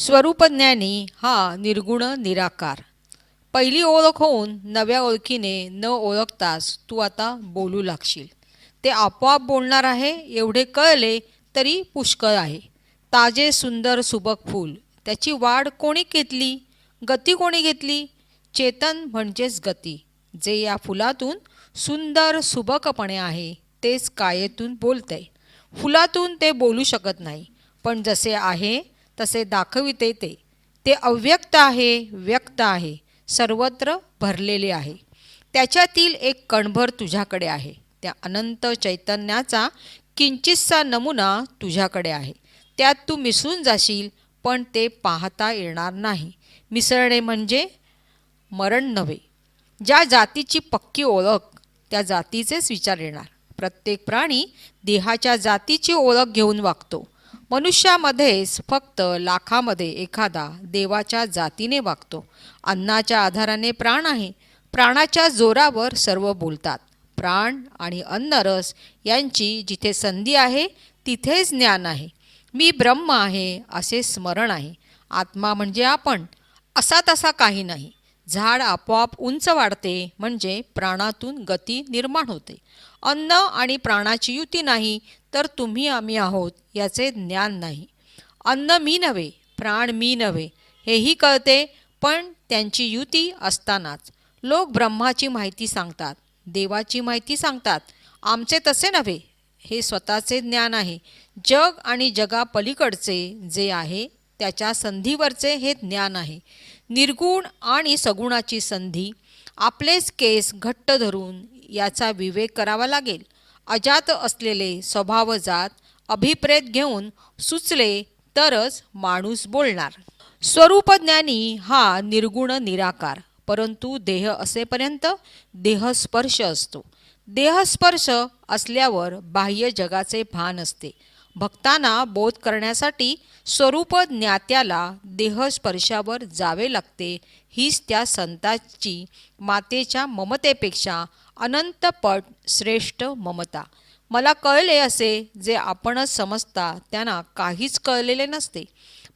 स्वरूपज्ञानी हा निर्गुण निराकार. पहिली ओळख होऊन नव्या ओळखीने न ओळखताच तू आता बोलू लागशील. ते आपोआप बोलणार आहे एवढे कळले तरी पुष्कळ आहे. ताजे सुंदर सुबक फूल. त्याची वाढ कोणी घेतली? गती कोणी घेतली? चेतन म्हणजेच गती. जे या फुलातून सुंदर सुबकपणे आहे तेच कायेतून बोलतंय. फुलातून ते बोलू शकत नाही. पण जसे आहे तसे दाखविते ते. ते अव्यक्त आहे व्यक्त आहे सर्वत्र भरलेले आहे. त्याच्यातील एक कणभर तुझ्याकडे आहे. त्या अनंत चैतन्याचा किंचितसा नमुना तुझ्याकडे आहे. त्यात तू मिसळून जाशील पण ते पाहता येणार नाही. मिसळणे म्हणजे मरण नव्हे. ज्या जातीची पक्की ओळख त्या जातीचेच विचार येणार. प्रत्येक प्राणी देहाच्या जातीची ओळख घेऊन वागतो. मनुष्यामध्येच फक्त लाखामध्ये एखादा देवाच्या जातीने वागतो. अन्नाच्या आधाराने प्राण आहे. प्राणाच्या जोरावर सर्व बोलतात. प्राण आणि अन्नरस यांची जिथे संधी आहे तिथेच ज्ञान आहे. मी ब्रह्म आहे असे स्मरण आहे. आत्मा म्हणजे आपण. असा तसा काही नाही. झाड आपोआप उंच वाढते म्हणजे प्राणातून गती निर्माण होते. अन्न आणि प्राणाची युती नाही तर तुम्ही आम्ही आहोत याचे ज्ञान नाही. अन्न मी नव्हे प्राण मी नव्हे हेही कळते पण त्यांची युती असतानाच. लोक ब्रह्माची माहिती सांगतात देवाची माहिती सांगतात. आमचे तसे नव्हे हे स्वतःचे ज्ञान आहे. जग आणि जगापलीकडचे जे आहे त्याच्या संधीवरचे हे ज्ञान आहे. निर्गुण आणि सगुणाची संधी आपलेच केस घट्ट धरून याचा विवेक करावा लागेल. अजात असलेले स्वभाव जात अभिप्रेत घेऊन सुचले तरच माणूस बोलणार. स्वरूपज्ञानी हा निर्गुण निराकार परंतु देह असेपर्यंत देहस्पर्श असतो. देहस्पर्श असल्यावर बाह्य जगाचे भान असते. भक्तांना बोध करण्यासाठी स्वरूप ज्ञात्याला देहस्पर्शावर जावे लागते. हीच त्या संताची मातेच्या ममतेपेक्षा अनंतपट श्रेष्ठ ममता. मला कळले असे जे आपणच समजता त्यांना काहीच कळलेले नसते.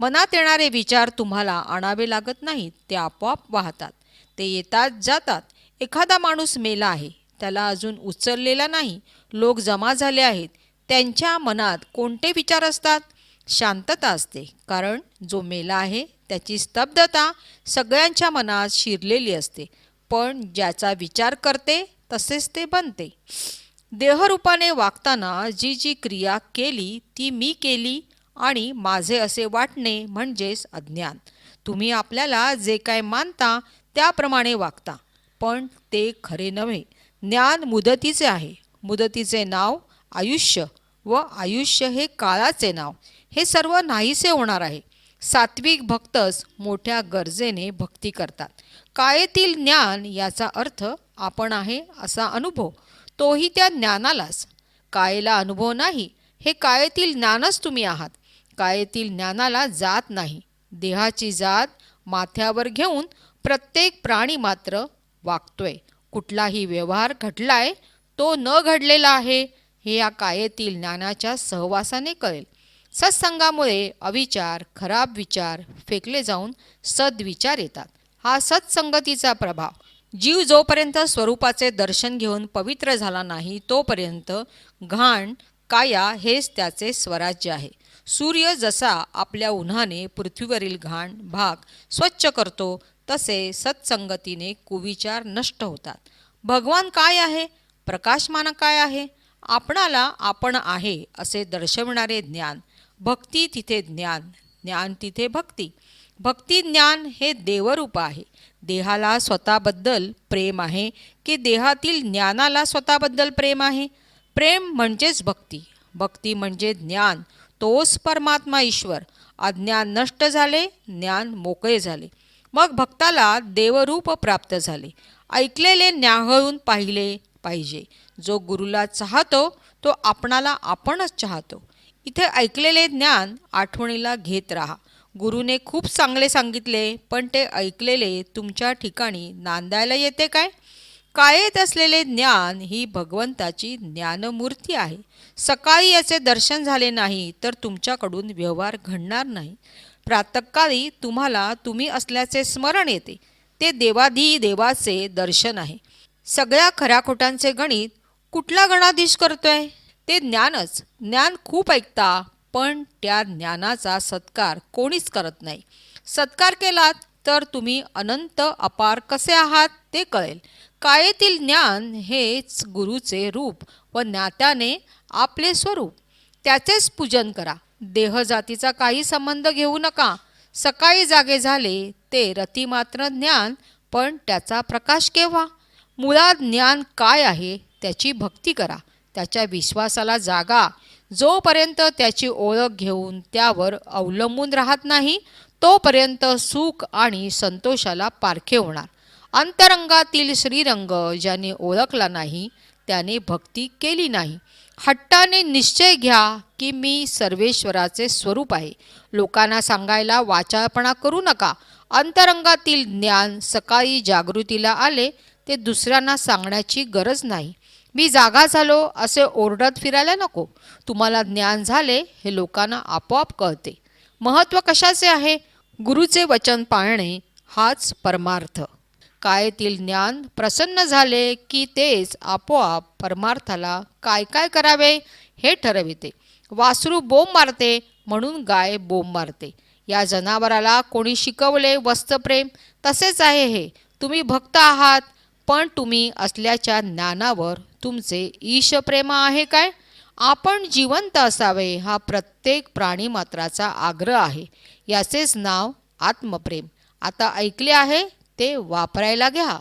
मनात येणारे विचार तुम्हाला आणावे लागत नाहीत ते आपोआप वाहतात. ते येतात जातात. एखादा माणूस मेला आहे त्याला अजून उचललेला नाही. लोक जमा झाले आहेत. त्यांच्या मनात कोणते विचार असतात? शांतता असते. कारण जो मेला आहे त्याची स्तब्धता सगळ्यांच्या मनात शिरलेली असते. पण ज्याचा विचार करते तसेच ते बनते. देहरूपाने वागताना जी जी क्रिया केली ती मी केली आणि माझे असे वाटणे म्हणजेच अज्ञान. तुम्ही आपल्याला जे काय मानता त्याप्रमाणे वागता. पण ते खरे नव्हे. ज्ञान मुदतीचे आहे. मुदतीचे नाव आयुष्य व आयुष्य हे काळाचे नाव. हे सर्व नाहीसे होणार आहे. सात्विक भक्तच मोठ्या गरजेने भक्ती करतात. काळेतील ज्ञान याचा अर्थ आपण आहे असा अनुभव. तोही त्या ज्ञानालाच. काळेला अनुभव नाही हे काळेतील ज्ञानच तुम्ही आहात. काळेतील ज्ञानाला जात नाही. देहाची जात माथ्यावर घेऊन प्रत्येक प्राणी मात्र वागतोय. कुठलाही व्यवहार घडलाय तो न घडलेला आहे. हे या कायेतील ज्ञानाच्या सहवासाने कळेल. सत्संगामुळे अविचार खराब विचार फेकले जाऊन सद्विचार येतात. हा सत्संगतीचा प्रभाव. जीव जोपर्यंत स्वरूपाचे दर्शन घेऊन पवित्र झाला नाही तोपर्यंत घाण काया हेच त्याचे स्वराज्य आहे. सूर्य जसा आपल्या उन्हाने पृथ्वीवरील घाण भाग स्वच्छ करतो तसे सत्संगतीने कुविचार नष्ट होतात. भगवान काय आहे? प्रकाशमान काय आहे? आपणाला आपण आहे असे दर्शविणारे ज्ञान. भक्ती तिथे ज्ञान ज्ञान तिथे भक्ती. भक्ती ज्ञान हे देवरूप आहे. देहाला स्वतःबद्दल प्रेम आहे की देहातील ज्ञानाला स्वतःबद्दल प्रेम आहे? प्रेम म्हणजेच भक्ती. भक्ती म्हणजे ज्ञान. तोच परमात्मा ईश्वर. अज्ञान नष्ट झाले ज्ञान मोकळे झाले. मग भक्ताला देवरूप प्राप्त झाले. ऐकलेले न्याहळून पाहिले पाहिजे. जो गुरुला चाहतो तो आपणाला आपणच चाहतो. इथे ऐकलेले ज्ञान आठवणीला घेत राहा. गुरुने खूप चांगले सांगितले पण ते ऐकलेले तुमच्या ठिकाणी नांदायला येते काय? कायेत असलेले ज्ञान ही भगवंताची ज्ञानमूर्ती आहे. सकाळी याचे दर्शन झाले नाही तर तुमच्याकडून व्यवहार घडणार नाही. प्रातकाळी तुम्हाला तुम्ही असल्याचे स्मरण येते. ते देवाधी देवाचे दर्शन आहे. सगळ्या खऱ्या गणित कुठला गणाधीश करतोय? ते ज्ञानच. ज्ञान खूप ऐकता पण त्या ज्ञानाचा सत्कार कोणीच करत नाही. सत्कार केलात तर तुम्ही अनंत अपार कसे आहात ते कळेल. कायेतील ज्ञान हेच गुरुचे रूप व ज्ञात्याने आपले स्वरूप. त्याचेच पूजन करा. देहजातीचा काही संबंध घेऊ नका. सकाळी जागे झाले ते रतिमात्र ज्ञान पण त्याचा प्रकाश केव्हा? मुळात ज्ञान काय आहे? त्याची भक्ती करा. त्याच्या विश्वासाला जागा. जोपर्यंत त्याची ओळख घेऊन त्यावर अवलंबून राहत नाही तोपर्यंत सुख आणि संतोषाला पारखे होणार. अंतरंगातील श्रीरंग ज्याने ओळखला नाही त्याने भक्ती केली नाही. हट्टाने निश्चय घ्या की मी सर्वेश्वराचे स्वरूप आहे. लोकांना सांगायला वाचाळपणा करू नका. अंतरंगातील ज्ञान सकाळी जागृतीला आले ते दुसऱ्यांना सांगण्याची गरज नाही. मी जागा झालो असे ओरडत फिरायला नको. तुम्हाला ज्ञान झाले हे लोकांना आपोआप कळते. महत्त्व कशाचे आहे? गुरुचे वचन पाळणे हाच परमार्थ. कायेतील ज्ञान प्रसन्न झाले की तेच आपोआप परमार्थाला काय काय करावे? हे ठरविते. वासरू बोंब मारते म्हणून गाय बोंब मारते. या जनावराला कोणी शिकवले वस्तप्रेम तसेच आहे हे. तुम्ही भक्त आहात पण तुम्ही असल्याच्या ज्ञानावर तुमचे ईशप्रेम आहे काय? आपण जिवंत असावे हा प्रत्येक प्राणीमात्राचा आग्रह आहे. याचेच नाव आत्मप्रेम. आता ऐकले आहे ते वापरायला घ्या.